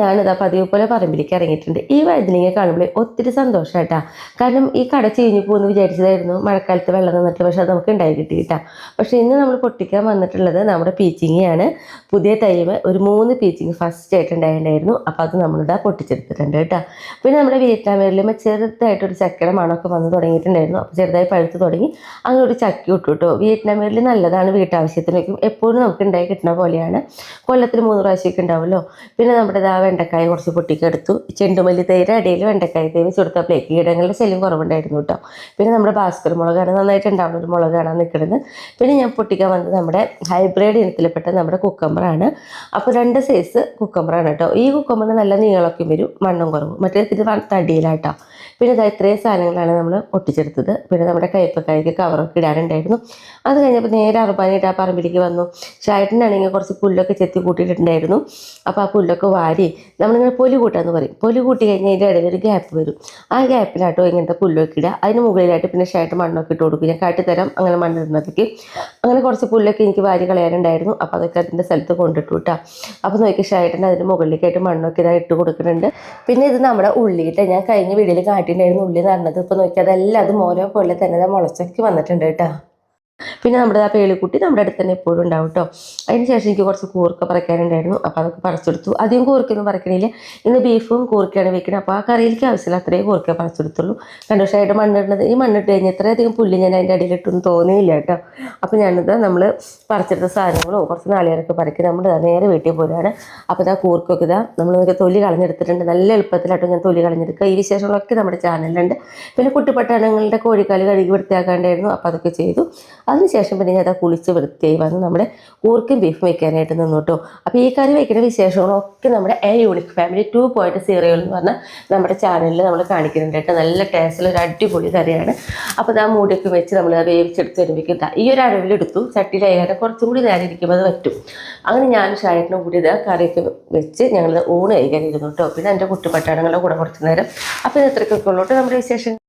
ഞാനിതാ പതിവ് പോലെ പറമ്പിലേക്ക് ഇറങ്ങിയിട്ടുണ്ട്. ഈ വഴുതനങ്ങ കാണുമ്പോൾ ഒത്തിരി സന്തോഷമായിട്ടാ കാരണം ഈ കട ചീഞ്ഞു പോകുന്നു വിചാരിച്ചതായിരുന്നു. മഴക്കാലത്ത് വെള്ളം നിന്നിട്ട് പക്ഷെ അത് നമുക്ക് ഉണ്ടായി കിട്ടിയിട്ടാ. പക്ഷെ ഇന്ന് നമ്മൾ പൊട്ടിക്കാൻ വന്നിട്ടുള്ളത് നമ്മുടെ പീച്ചിങ്ങയാണ്. പുതിയ തൈമ് ഒരു മൂന്ന് പീച്ചിങ് ഫസ്റ്റ് ആയിട്ട് ഉണ്ടായിട്ടുണ്ടായിരുന്നു. അപ്പോൾ അത് നമ്മളിതാ പൊട്ടിച്ചെടുത്തിട്ടുണ്ട് കേട്ടോ. പിന്നെ നമ്മുടെ വിയറ്റ്നാമിലും ചെറുതായിട്ടൊരു ചക്കയുടെ മണമൊക്കെ വന്ന് തുടങ്ങിയിട്ടുണ്ടായിരുന്നു. അപ്പോൾ ചെറുതായി പഴുത്ത് തുടങ്ങി. അങ്ങനെ ഒരു ചക്കി ഇട്ടു കേട്ടോ. വിയറ്റ്നാമിൽ നല്ലതാണ് വീട്ടാവശ്യത്തിനൊക്കെ. എപ്പോഴും നമുക്ക് ഉണ്ടായി കിട്ടുന്ന പോലെയാണ്. കൊല്ലത്തിൽ മൂന്ന് പ്രാവശ്യമൊക്കെ ഉണ്ടാവുമല്ലോ. പിന്നെ നമ്മുടെ ഇതാ വെണ്ടക്കായ കുറച്ച് പൊട്ടിക്കെടുത്തു. ചെണ്ടുമല്ലി തൈര് ഇടയിൽ വെണ്ടക്കായ തൈ വെച്ച് കൊടുത്തപ്പോഴേ കീടങ്ങളുടെ ശല്യം കുറവുണ്ടായിരുന്നു കേട്ടോ. പിന്നെ നമ്മുടെ ഭാസ്കർ മുളകാണ് നന്നായിട്ട് ഉണ്ടാവുന്ന ഒരു മുളകാണ് നിൽക്കുന്നത്. പിന്നെ ഞാൻ പൊട്ടിക്കാൻ വന്നത് നമ്മുടെ ഹൈബ്രിഡ് ഇനത്തിൽപ്പെട്ട നമ്മുടെ കുക്കമ്പറാണ് അപ്പോൾ രണ്ട് സൈസ് കുക്കമ്പറാണ് കേട്ടോ. ഈ കുക്കമ്പറിന് നല്ല നീളമൊക്കെ വരും മണ്ണും കുറവും. മറ്റേ ഇത് തടിയിലാട്ടോ. പിന്നെ ഇതാ ഇത്രയും സാധനങ്ങളാണ് നമ്മൾ ഒട്ടിച്ചെടുത്തത്. പിന്നെ നമ്മുടെ കയ്പ്പക്കായ്ക്ക് കവറൊക്കെ ഇടാനുണ്ടായിരുന്നു. അത് കഴിഞ്ഞപ്പോൾ നേരെ അറുപാനായിട്ട് ആ പറമ്പിലേക്ക് വന്നു. ചായട്ടിനാണെങ്കിൽ കുറച്ച് പുല്ലൊക്കെ ചെത്തി കൂട്ടിയിട്ടുണ്ടായിരുന്നു. അപ്പോൾ ആ പുല്ലൊക്കെ വാരി നമ്മളിങ്ങനെ പൊലി കൂട്ടാന്ന് പറയും. പൊലി കൂട്ടി കഴിഞ്ഞാൽ അതിന്റെ ഇടയിൽ ഒരു ഗ്യാപ്പ് വരും. ആ ഗ്യാപ്പിലാട്ടോ ഇങ്ങനത്തെ പുല്ലൊക്കെ ഇടുക അതിന് മുകളിലായിട്ട് പിന്നെ ഷായിട്ട് മണ്ണൊക്കെ ഇട്ട് കൊടുക്കും. ഞാൻ കാട്ടിത്തരാം. അങ്ങനെ മണ്ണിടുന്നതൊക്കെ അങ്ങനെ കുറച്ച് പുല്ലൊക്കെ എനിക്ക് വാരി കളയാനുണ്ടായിരുന്നു. അപ്പോൾ അതൊക്കെ അതിന്റെ സ്ഥലത്ത് കൊണ്ടിട്ടു കേട്ടോ അപ്പോൾ നോക്കി ഷായിട്ടിന് അതിന് മുകളിലേക്കായിട്ട് മണ്ണൊക്കെ ഇതാ ഇട്ട് കൊടുക്കുന്നുണ്ട്. പിന്നെ ഇത് നമ്മുടെ ഉള്ളിയിട്ട് ഞാൻ കഴിഞ്ഞ വീഡിയോയിൽ കാട്ടിയിട്ടുണ്ടായിരുന്നു ഉള്ളി നടന്നത് ഇപ്പോൾ നോക്കി അതെല്ലാം അതും ഓരോ പോലെ തന്നെ മുളച്ചൊക്കെ വന്നിട്ടുണ്ട് കേട്ടോ. പിന്നെ നമ്മുടെ ആ പേളിക്കുട്ടി നമ്മുടെ അടുത്ത് തന്നെ എപ്പോഴും ഉണ്ടാവും കേട്ടോ അതിന് ശേഷം എനിക്ക് കുറച്ച് കൂർക്ക പറിക്കാനുണ്ടായിരുന്നു. അപ്പോൾ അതൊക്കെ പറിച്ചെടുത്തു. അധികം കൂർക്കൊന്നും പറിക്കണില്ല. ഇന്ന് ബീഫും കൂർക്കയാണ് വെക്കുന്നത് അപ്പോൾ ആ കറിയിലേക്ക് ആവശ്യമില്ല. അത്രയും കൂർക്ക പറിച്ചെടുത്തുള്ളൂ. പക്ഷേ അതിന്റെ മണ്ണിടുന്നത്. ഈ മണ്ണിട്ട് കഴിഞ്ഞാൽ ഇത്രയധികം പുല്ല് ഞാൻ അതിന്റെ അടിയിലിട്ടൊന്നും തോന്നിയില്ല കേട്ടോ അപ്പോൾ ഞാനിത് നമ്മൾ പറിച്ചെടുത്ത സാധനങ്ങളും കുറച്ച് നാളികേരൊക്കെ പറിക്കും. നമ്മൾ നേരെ വീട്ടിൽ പോരാണ് അപ്പോൾ ഇതാ കൂർക്കൊക്കെ ഇതാ നമ്മൾ തൊലി കളഞ്ഞെടുത്തിട്ടുണ്ട്. നല്ല എളുപ്പത്തിലാട്ടോ ഞാൻ തൊലി കളഞ്ഞെടുക്കുക. ഈ വിശേഷങ്ങളൊക്കെ നമ്മുടെ ചാനലിലുണ്ട്. പിന്നെ കുട്ടിപ്പട്ടാണങ്ങളുടെ കോഴിക്കാൽ കഴുകി വൃത്തിയാക്കാണ്ടായിരുന്നു. അപ്പോൾ അതൊക്കെ ചെയ്തു. അതിനുശേഷം പിന്നെ ഞാൻ കുളിച്ച് വൃത്തിയായി വന്ന് നമ്മുടെ കൂർക്കും ബീഫും വെക്കാനായിട്ട് നിന്നു കേട്ടോ. അപ്പോൾ ഈ കറി വയ്ക്കുന്ന വിശേഷങ്ങളൊക്കെ നമ്മുടെ a unique family two point serial എന്ന് പറഞ്ഞാൽ നമ്മുടെ ചാനലിൽ നമ്മൾ കാണിക്കുന്നുണ്ട് കേട്ടോ. നല്ല ടേസ്റ്റിൽ ഒരു അടിപൊളി കറിയാണ്. അപ്പോൾ ആ മൂടിയൊക്കെ വെച്ച് നമ്മൾ വേവിച്ചെടുത്ത് വരുമ്പോഴേക്കും ഈ ഒരു അളവിലെടുത്തു ചട്ടിയിൽ ആയാലും കുറച്ചും കൂടി നേരം ഇരിക്കുമ്പോൾ അത് പറ്റും. അങ്ങനെ ഞാൻ ഷായറ്റിനും കൂടി ഇത് കറിയൊക്കെ വെച്ച് ഞങ്ങൾ ഊണ് കഴിക്കാനിരുന്നു കേട്ടോ. പിന്നെ എന്റെ കുട്ടിപ്പട്ടാണങ്ങളുടെ കൂടെ കുറച്ച് നേരം. അപ്പോൾ ഇത് ഇത്രയ്ക്കൊക്കെ ഉള്ളോട്ട് നമ്മുടെ വിശേഷം